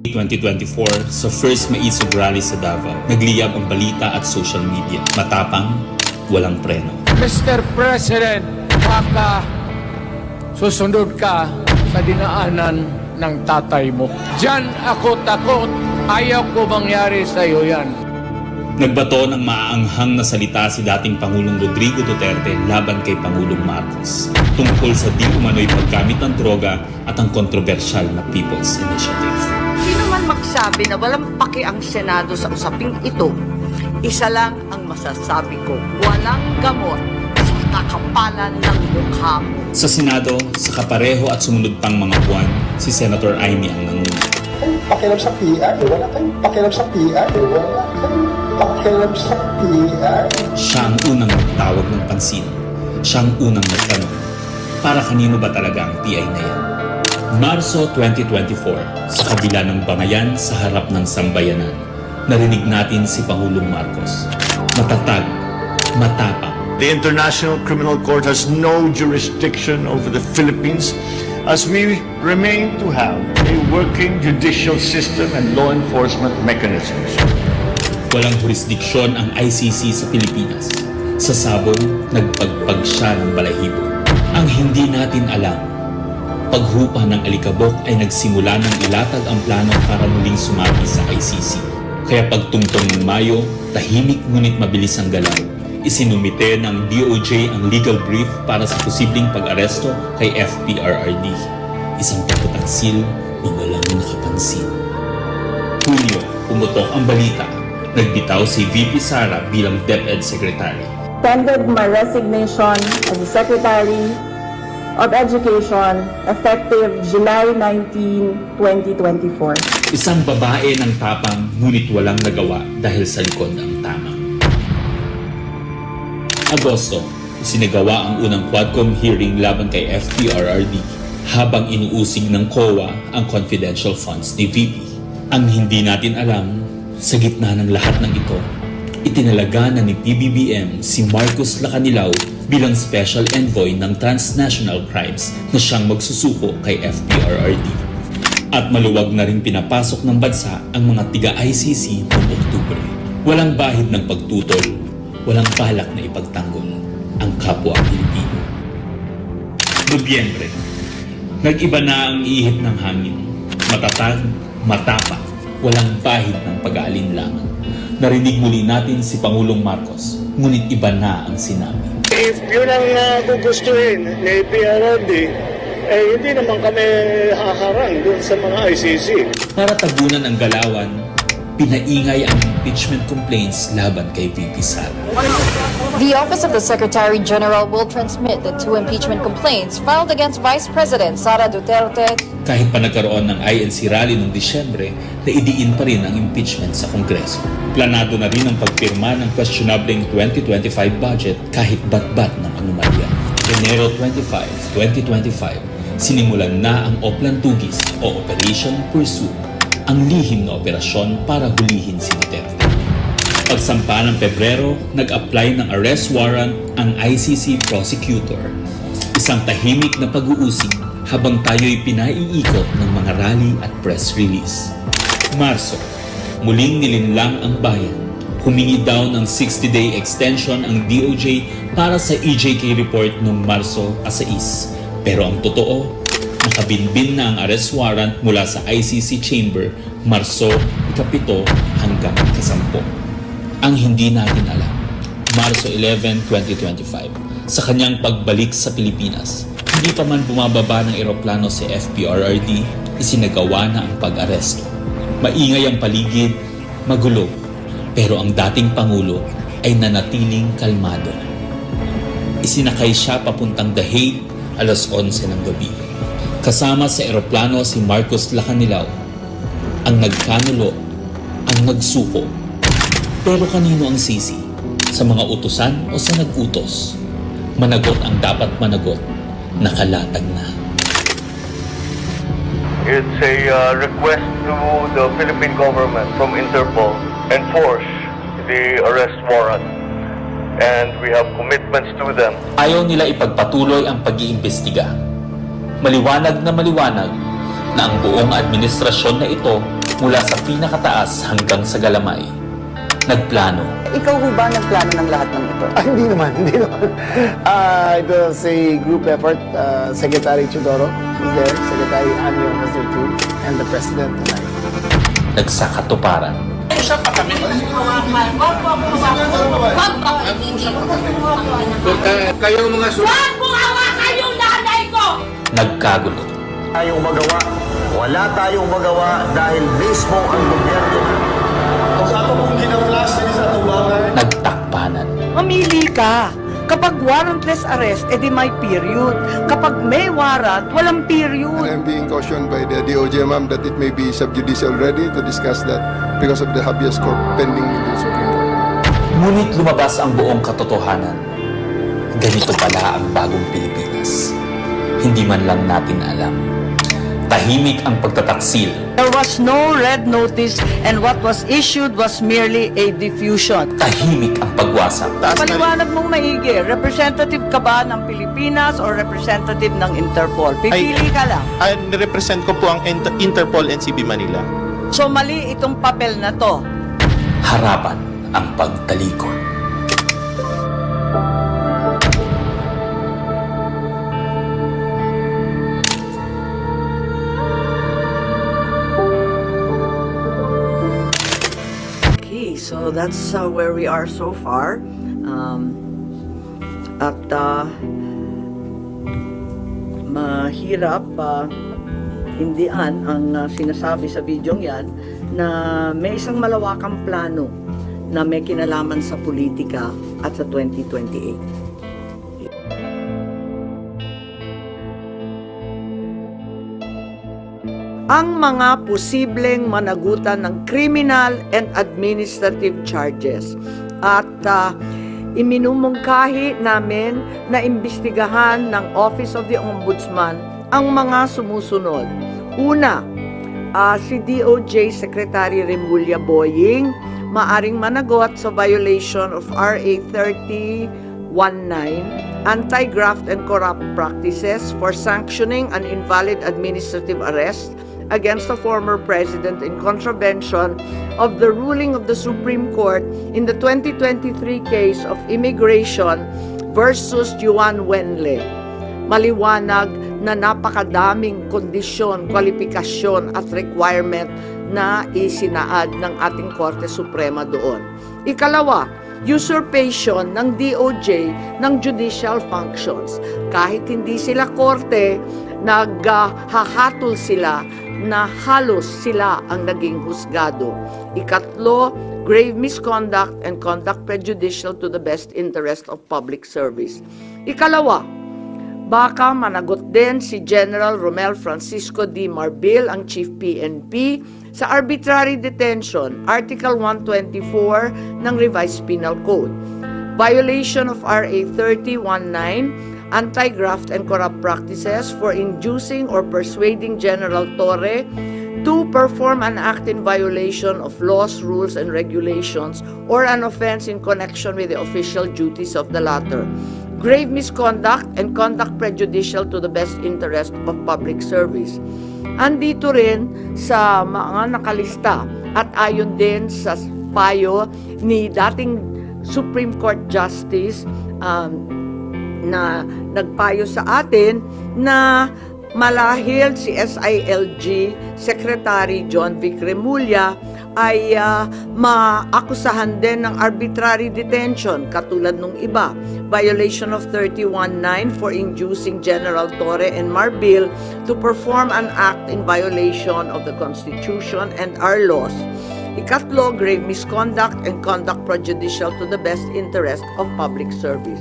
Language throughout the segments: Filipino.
2024 sa first Maisog Rally sa Davao. Nagliyab ang balita at social media. Matapang, walang preno. Mr. President, baka susunod ka sa dinaanan ng tatay mo. Diyan ako takot. Ayaw ko mangyari sa iyo yan. Nagbato ng maaanghang na salita si dating Pangulong Rodrigo Duterte laban kay Pangulong Marcos tungkol sa di umano'y paggamit ng droga at ang kontrobersyal na People's Initiative. Magsabi na walang paki ang Senado sa usaping ito, isa lang ang masasabi ko, walang gamot sa kakapalan ng mukha mo. Sa Senado, sa kapareho at sumunod pang mga buwan, si Senator Amy ang nanguna. kayong pakialam sa PR, wala kayong pakialam sa PR, wala kayong pakialam sa PR. Siya ang unang nagtawag ng pansin. Siya ang unang nagtanong. Para kanino ba talaga ang PI na yan? Marso 2024, sa kabila ng bangayan sa harap ng sambayanan, narinig natin si Pangulong Marcos. Matatag, matapang, The International Criminal Court has no jurisdiction over the Philippines as we remain to have a working judicial system and law enforcement mechanisms. Walang jurisdiksyon ang ICC sa Pilipinas. Sa sabon, nagpagpag siya ng balahibo. Ang hindi natin alam, paghupa ng alikabok ay nagsimula ng ilatag ang plano para muling sumagi sa ICC. Kaya pagtungtong ng Mayo, tahimik ngunit mabilis ang galaw. Isinumite ng DOJ ang legal brief para sa posibleng pag-aresto kay FPRRD. Isang pagtataksil na walang nakapansin. Hunyo, pumutok ang balita. Nagbitaw si VP Sara bilang DepEd Secretary. tendered my resignation as Secretary of Education effective July 19, 2024. Isang babae ng tapang ngunit walang nagawa dahil sa likod ang tama. Agosto, isinagawa ang unang Quadcom hearing laban kay FPRRD habang inuusig ng COA ang confidential funds ni VP. Ang hindi natin alam, sa gitna ng lahat ng ito, itinalaga na ni PBBM si Marcos Lacanilaw bilang special envoy ng transnational crimes na siyang magsusuko kay FPRRD. At maluwag na rin pinapasok ng bansa ang mga tiga-ICC noong Oktubre. Walang bahid ng pagtutol, walang balak na ipagtanggol ang kapwa Pilipino. Nobyembre, nag-iba na ang ihip ng hangin. Matatag, matapang, walang bahid ng pag-aalinlangan. Narinig muli natin si Pangulong Marcos, ngunit iba na ang sinabi. If yun ang uh, gugustuhin ni PRRD, eh hindi naman kami haharang dun sa mga ICC. Para tabunan ang galawan, pinaingay ang impeachment complaints laban kay VP Sara. The Office of the Secretary General will transmit the two impeachment complaints filed against Vice President Sara Duterte Kahit pa nagkaroon ng INC rally noong Disyembre, naidiin pa rin ang impeachment sa Kongreso. Planado na rin ang pagpirma ng questionableng 2025 budget kahit bat-bat ng anomalya. Enero 25, 2025, sinimulan na ang Oplan Tugis o Operation Pursue, ang lihim na operasyon para hulihin si Duterte. Pagsampa ng Pebrero, nag-apply ng arrest warrant ang ICC prosecutor. Isang tahimik na pag-uusig habang tayo'y pinaiikot ng mga rally at press release. Marso, muling nilinlang ang bayan. Humingi daw ng 60-day extension ang DOJ para sa EJK report noong Marso 6. Pero ang totoo, nakabinbin na ang arrest warrant mula sa ICC chamber Marso 7 hanggang 10 ang hindi natin alam. Marso 11, 2025, sa kanyang pagbalik sa Pilipinas, hindi pa man bumababa ng eroplano si FPRRD, isinagawa na ang pag-aresto. Maingay ang paligid, magulo, pero ang dating Pangulo ay nanatiling kalmado. Isinakay siya papuntang The Hague alas 11 ng gabi. Kasama sa eroplano si Marcos Lacanilaw, ang nagkanulo, ang nagsuko, pero kanino ang sisi? Sa mga utusan o sa nag-utos? Managot ang dapat managot. Nakalatag na. It's a uh, request to the Philippine government from Interpol enforce the arrest warrant. And we have commitments to them. Ayaw nila ipagpatuloy ang pag-iimbestiga. Maliwanag na maliwanag na ang buong administrasyon na ito Mula sa pinakataas hanggang sa galamay, nagplano Ikaw ho ba nagplano ng lahat ng ito? Ah, hindi naman, hindi naman. Ah, it was a group effort. Ah, Secretary Chudoro was there, Secretary Anyo was there too, and the President and I. nagsakatuparan. Kayong mga sul- Nagkagulo. tayong magawa. Wala tayong magawa dahil mismo ang gobyerno Kung sa ato kung gina-flash din sa tubangan, Nagtakpanan. Mamili ka. Kapag warrantless arrest, edi may period. Kapag may warrant, walang period. I'm being cautioned by the DOJ, ma'am, that it may be sub judice already to discuss that because of the habeas corpus pending in the Supreme Court. Ngunit lumabas ang buong katotohanan. Ganito pala ang bagong Pilipinas. Hindi man lang natin alam. Tahimik ang pagtataksil. There was no red notice and what was issued was merely a diffusion. Tahimik ang pagwasak. Paliwanag mong maigi, representative ka ba ng Pilipinas or representative ng Interpol? Pipili ka lang. Ay, represent ko po ang Inter- Interpol NCB Manila. So mali itong papel na to. Harapan ang pagtalikod. That's uh, where we are so far. Um, at uh, mahirap uh, hindian ang uh, sinasabi sa video yan na may isang malawakang plano na may kinalaman sa politika at sa 2028. Ang mga posibleng managutan ng criminal and administrative charges. At uh, iminumungkahi namin na imbestigahan ng Office of the Ombudsman ang mga sumusunod. Una, ah, si DOJ Secretary Remulla Boying maaring managot sa violation of RA 3019 Anti-Graft and Corrupt Practices for sanctioning an invalid administrative arrest against the former president in contravention of the ruling of the Supreme Court in the 2023 case of immigration versus Juan Wenle. Maliwanag na napakadaming kondisyon, kwalifikasyon at requirement na isinaad ng ating Korte Suprema doon. Ikalawa, usurpation ng DOJ ng judicial functions. Kahit hindi sila korte, naghahatol sila na halos sila ang naging husgado. Ikatlo, grave misconduct and conduct prejudicial to the best interest of public service. Ikalawa, baka managot din si General Romel Francisco D. Marbil, ang Chief PNP, sa arbitrary detention, Article 124 ng Revised Penal Code. Violation of RA 3019, anti-graft and corrupt practices for inducing or persuading General Torre to perform an act in violation of laws, rules, and regulations or an offense in connection with the official duties of the latter. Grave misconduct and conduct prejudicial to the best interest of public service. Andito rin sa mga nakalista at ayon din sa payo ni dating Supreme Court Justice um, na nagpayo sa atin na malahil si SILG Secretary John Vic Remulla ay ah, maakusahan din ng arbitrary detention katulad nung iba. Violation of 319 for inducing General Torre and Marbil to perform an act in violation of the Constitution and our laws. Ikatlo, grave misconduct and conduct prejudicial to the best interest of public service.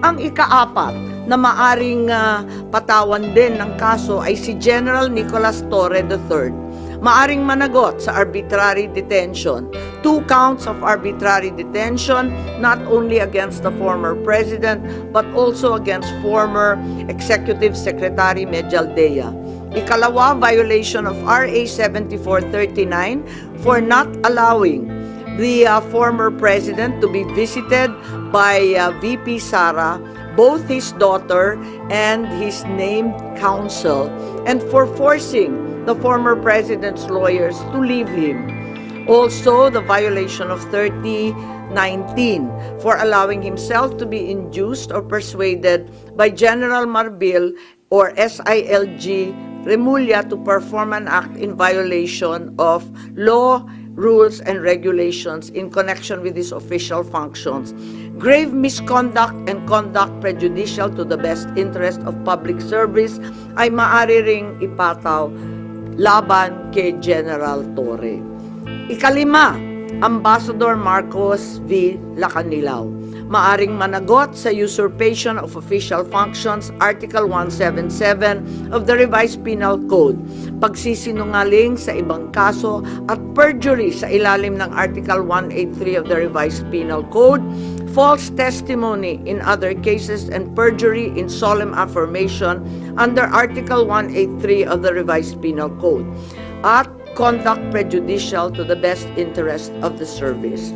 Ang ikaapat na maaring ah, patawan din ng kaso ay si General Nicolas Torre III. Maaring managot sa arbitrary detention. Two counts of arbitrary detention not only against the former president but also against former Executive Secretary Medjaldea. Ikalawa, violation of RA 7439 for not allowing the uh, former president to be visited by uh, VP Sara, both his daughter and his named counsel, and for forcing the former president's lawyers to leave him. Also, the violation of 3019 for allowing himself to be induced or persuaded by General Marbil or SILG Remulla to perform an act in violation of law, rules, and regulations in connection with his official functions. Grave misconduct and conduct prejudicial to the best interest of public service ay maaari ring ipataw laban kay General Torre. Ikalima, Ambassador Marcos V. Lacanilaw. Maaring managot sa usurpation of official functions, Article 177 of the Revised Penal Code, pagsisinungaling sa ibang kaso at perjury sa ilalim ng Article 183 of the Revised Penal Code, false testimony in other cases and perjury in solemn affirmation under Article 183 of the Revised Penal Code, at conduct prejudicial to the best interest of the service.